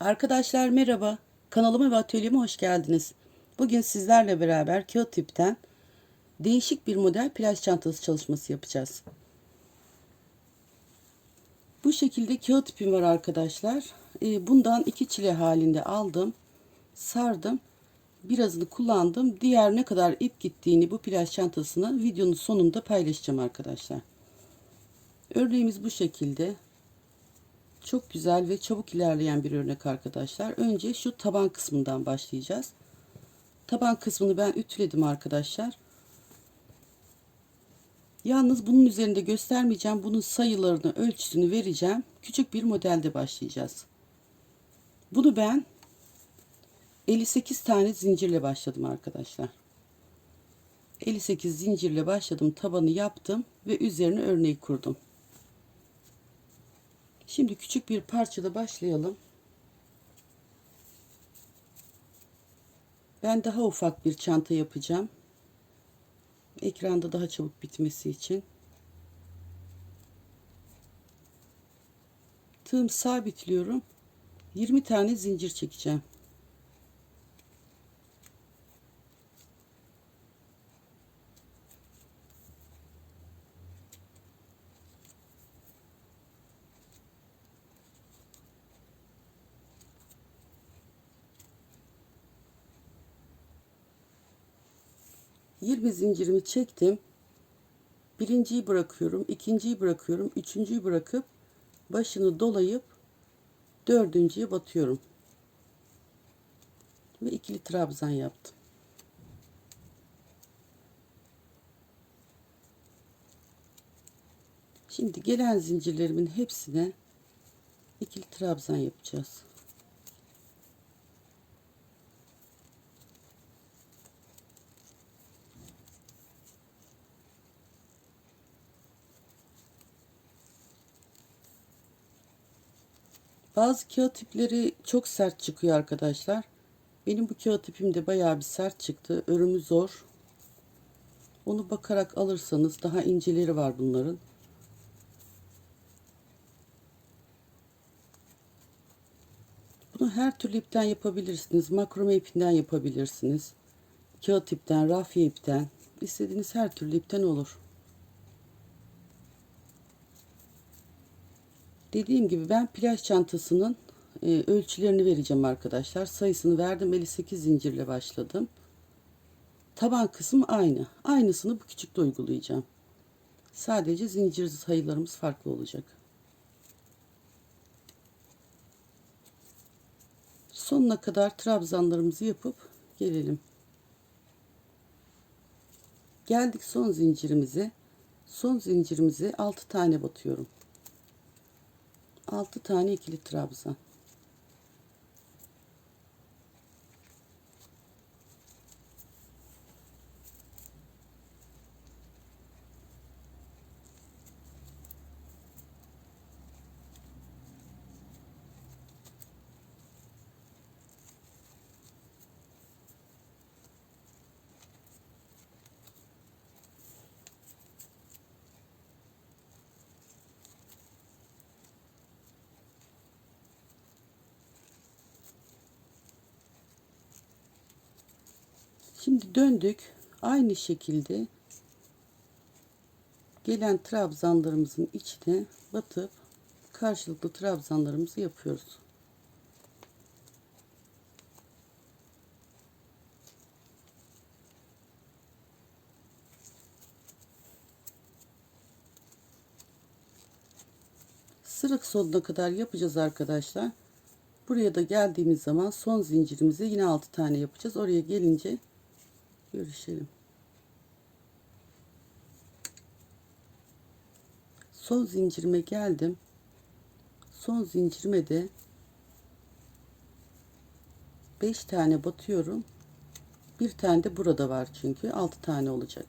Arkadaşlar merhaba. Kanalıma ve atölyeme hoş geldiniz. Bugün sizlerle beraber kağıt tipten değişik bir model plaj çantası çalışması yapacağız. Bu şekilde kağıt ipim var arkadaşlar. Ee, Bundan iki çile halinde aldım. Sardım. Birazını kullandım. Diğer ne kadar ip gittiğini bu plaj çantasını videonun sonunda paylaşacağım arkadaşlar. Örneğimiz bu şekilde. Çok güzel ve çabuk ilerleyen bir örnek arkadaşlar. Önce şu taban kısmından başlayacağız. Taban kısmını ben ütüledim arkadaşlar. Yalnız bunun üzerinde göstermeyeceğim. Bunun sayılarını, ölçüsünü vereceğim. Küçük bir modelde başlayacağız. Bunu ben 58 tane zincirle başladım arkadaşlar. 58 zincirle başladım. Tabanı yaptım ve üzerine örneği kurdum. Şimdi küçük bir parçada başlayalım. Ben daha ufak bir çanta yapacağım. Ekranda daha çabuk bitmesi için. Tığım sabitliyorum. 20 tane zincir çekeceğim. Yirmi zincirimi çektim. Birinciyi bırakıyorum, ikinciyi bırakıyorum, üçüncüyü bırakıp başını dolayıp dördüncüye batıyorum. Ve ikili trabzan yaptım. Şimdi gelen zincirlerimin hepsine ikili trabzan yapacağız. Bazı kağıt tipleri çok sert çıkıyor arkadaşlar. Benim bu kağıt tipim de bayağı bir sert çıktı. Örümü zor. Onu bakarak alırsanız daha inceleri var bunların. Bunu her türlü ipten yapabilirsiniz. Makrome ipinden yapabilirsiniz. Kağıt ipten, rafya ipten. istediğiniz her türlü ipten olur. Dediğim gibi ben plaj çantasının e, ölçülerini vereceğim arkadaşlar. Sayısını verdim. 58 zincirle başladım. Taban kısım aynı. Aynısını bu küçükte uygulayacağım. Sadece zincir sayılarımız farklı olacak. Sonuna kadar trabzanlarımızı yapıp gelelim. Geldik son zincirimize. Son zincirimize 6 tane batıyorum. 6 tane ikili trabzan. Şimdi döndük. Aynı şekilde gelen trabzanlarımızın içine batıp karşılıklı trabzanlarımızı yapıyoruz. Sırık sonuna kadar yapacağız arkadaşlar. Buraya da geldiğimiz zaman son zincirimize yine 6 tane yapacağız. Oraya gelince görüşelim. Son zincirime geldim. Son zincirime de 5 tane batıyorum. Bir tane de burada var çünkü 6 tane olacak.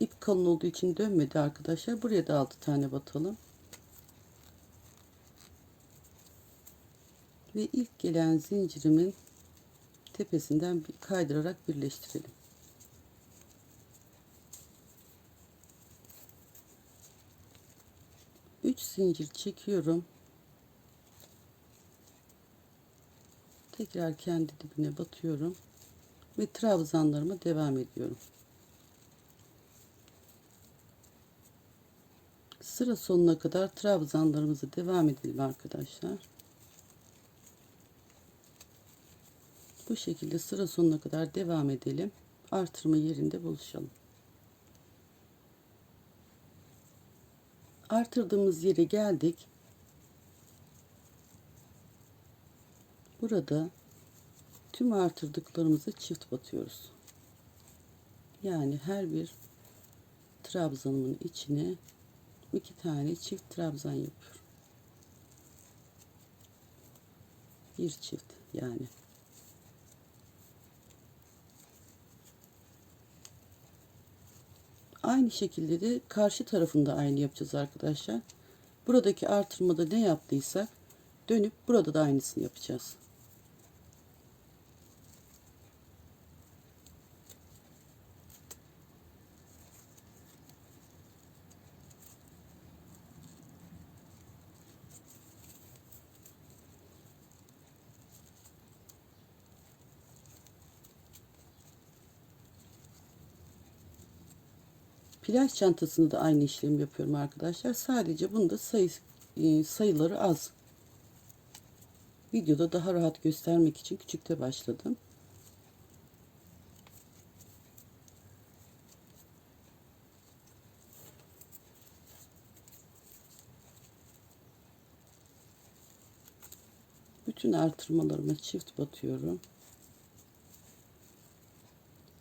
İp kalın olduğu için dönmedi arkadaşlar. Buraya da 6 tane batalım. Ve ilk gelen zincirimin tepesinden kaydırarak birleştirelim. Üç zincir çekiyorum. Tekrar kendi dibine batıyorum ve trabzanlarıma devam ediyorum. Sıra sonuna kadar trabzanlarımızı devam edelim arkadaşlar. Bu şekilde sıra sonuna kadar devam edelim. Artırma yerinde buluşalım. Artırdığımız yere geldik. Burada tüm artırdıklarımızı çift batıyoruz. Yani her bir trabzanımın içine iki tane çift trabzan yapıyorum. Bir çift yani. Aynı şekilde de karşı tarafında aynı yapacağız arkadaşlar. Buradaki artırmada ne yaptıysak dönüp burada da aynısını yapacağız. Plaj çantasını da aynı işlemi yapıyorum arkadaşlar. Sadece bunda sayı, e, sayıları az. Videoda daha rahat göstermek için küçükte başladım. Bütün artırmalarıma çift batıyorum.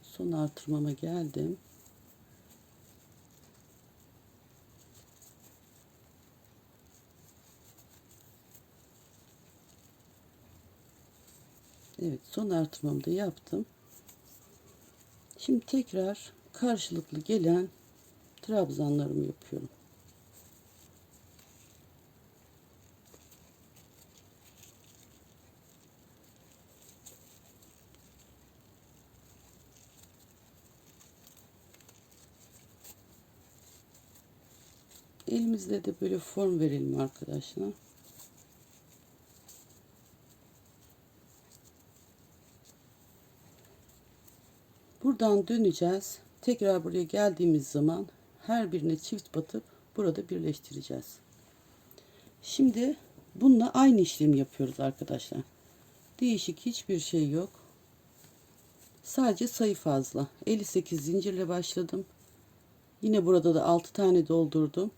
Son artırmama geldim. Evet son artırmamı da yaptım. Şimdi tekrar karşılıklı gelen trabzanlarımı yapıyorum. Elimizle de böyle form verelim arkadaşlar. Buradan döneceğiz. Tekrar buraya geldiğimiz zaman her birine çift batıp burada birleştireceğiz. Şimdi bununla aynı işlemi yapıyoruz arkadaşlar. Değişik hiçbir şey yok. Sadece sayı fazla. 58 zincirle başladım. Yine burada da 6 tane doldurdum.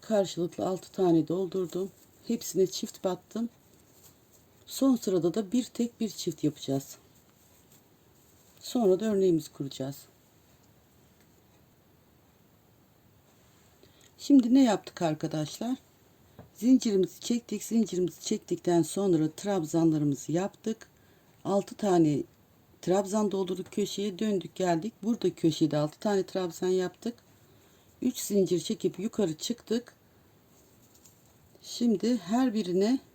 Karşılıklı 6 tane doldurdum. Hepsine çift battım. Son sırada da bir tek bir çift yapacağız. Sonra da örneğimizi kuracağız. Şimdi ne yaptık arkadaşlar? Zincirimizi çektik. Zincirimizi çektikten sonra trabzanlarımızı yaptık. 6 tane trabzan doldurduk köşeye döndük geldik. Burada köşede 6 tane trabzan yaptık. 3 zincir çekip yukarı çıktık. Şimdi her birine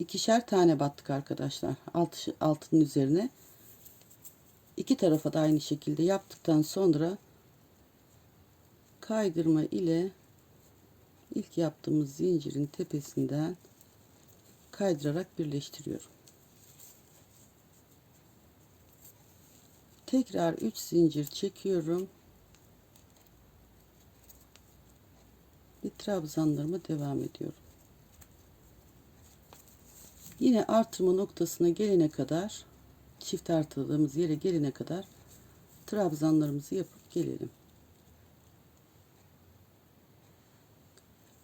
ikişer tane battık arkadaşlar. Alt, altının üzerine. iki tarafa da aynı şekilde yaptıktan sonra kaydırma ile ilk yaptığımız zincirin tepesinden kaydırarak birleştiriyorum. Tekrar 3 zincir çekiyorum. Ve trabzanlarıma devam ediyorum. Yine artırma noktasına gelene kadar çift artırdığımız yere gelene kadar trabzanlarımızı yapıp gelelim.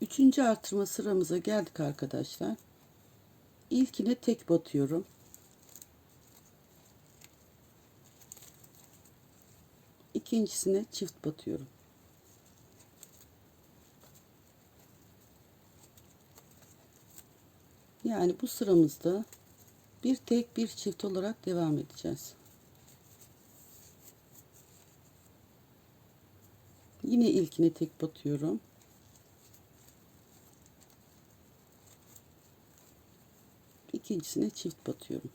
Üçüncü artırma sıramıza geldik arkadaşlar. İlkine tek batıyorum. İkincisine çift batıyorum. Yani bu sıramızda Bir tek bir çift olarak devam edeceğiz. Yine ilkine tek batıyorum. İkincisine çift batıyorum.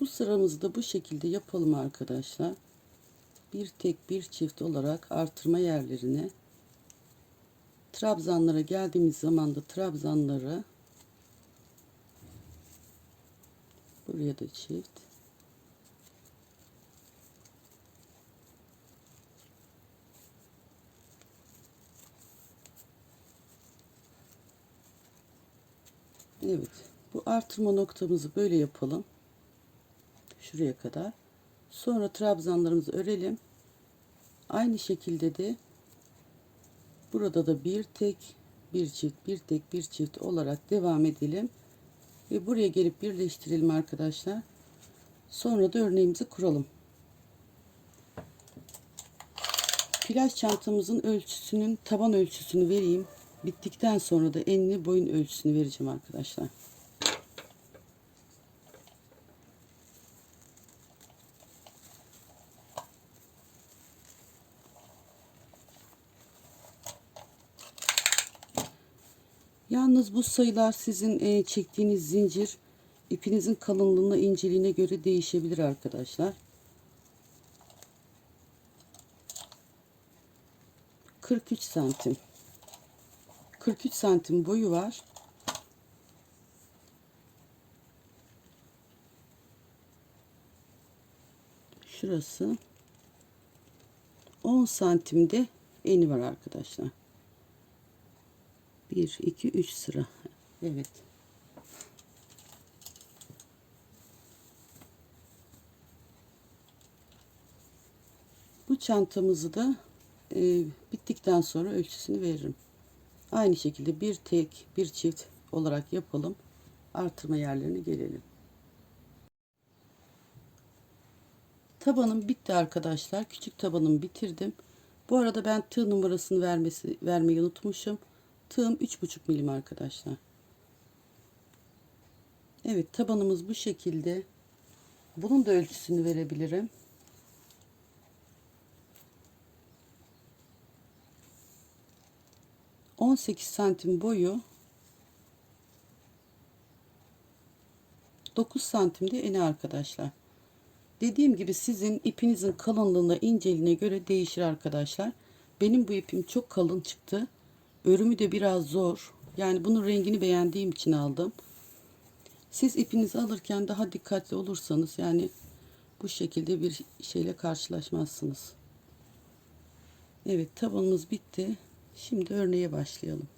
Bu sıramızı da bu şekilde yapalım arkadaşlar. Bir tek bir çift olarak artırma yerlerine trabzanlara geldiğimiz zaman da trabzanları buraya da çift Evet. Bu artırma noktamızı böyle yapalım. Şuraya kadar. Sonra trabzanlarımızı örelim. Aynı şekilde de burada da bir tek bir çift bir tek bir çift olarak devam edelim. Ve buraya gelip birleştirelim arkadaşlar. Sonra da örneğimizi kuralım. Plaj çantamızın ölçüsünün taban ölçüsünü vereyim. Bittikten sonra da enli boyun ölçüsünü vereceğim arkadaşlar. Yalnız bu sayılar sizin e, çektiğiniz zincir ipinizin kalınlığına inceliğine göre değişebilir arkadaşlar. 43 santim. 43 santim boyu var. Şurası 10 santimde eni var arkadaşlar. 1 2 3 sıra. Evet. Bu çantamızı da e, bittikten sonra ölçüsünü veririm. Aynı şekilde bir tek bir çift olarak yapalım. Artırma yerlerine gelelim. Tabanım bitti arkadaşlar. Küçük tabanımı bitirdim. Bu arada ben tığ numarasını vermesi vermeyi unutmuşum. Tığım 3,5 milim arkadaşlar. Evet tabanımız bu şekilde. Bunun da ölçüsünü verebilirim. 18 santim boyu 9 santimde eni arkadaşlar. Dediğim gibi sizin ipinizin kalınlığına inceliğine göre değişir arkadaşlar. Benim bu ipim çok kalın çıktı. Örümü de biraz zor. Yani bunun rengini beğendiğim için aldım. Siz ipinizi alırken daha dikkatli olursanız yani bu şekilde bir şeyle karşılaşmazsınız. Evet tabanımız bitti. Şimdi örneğe başlayalım.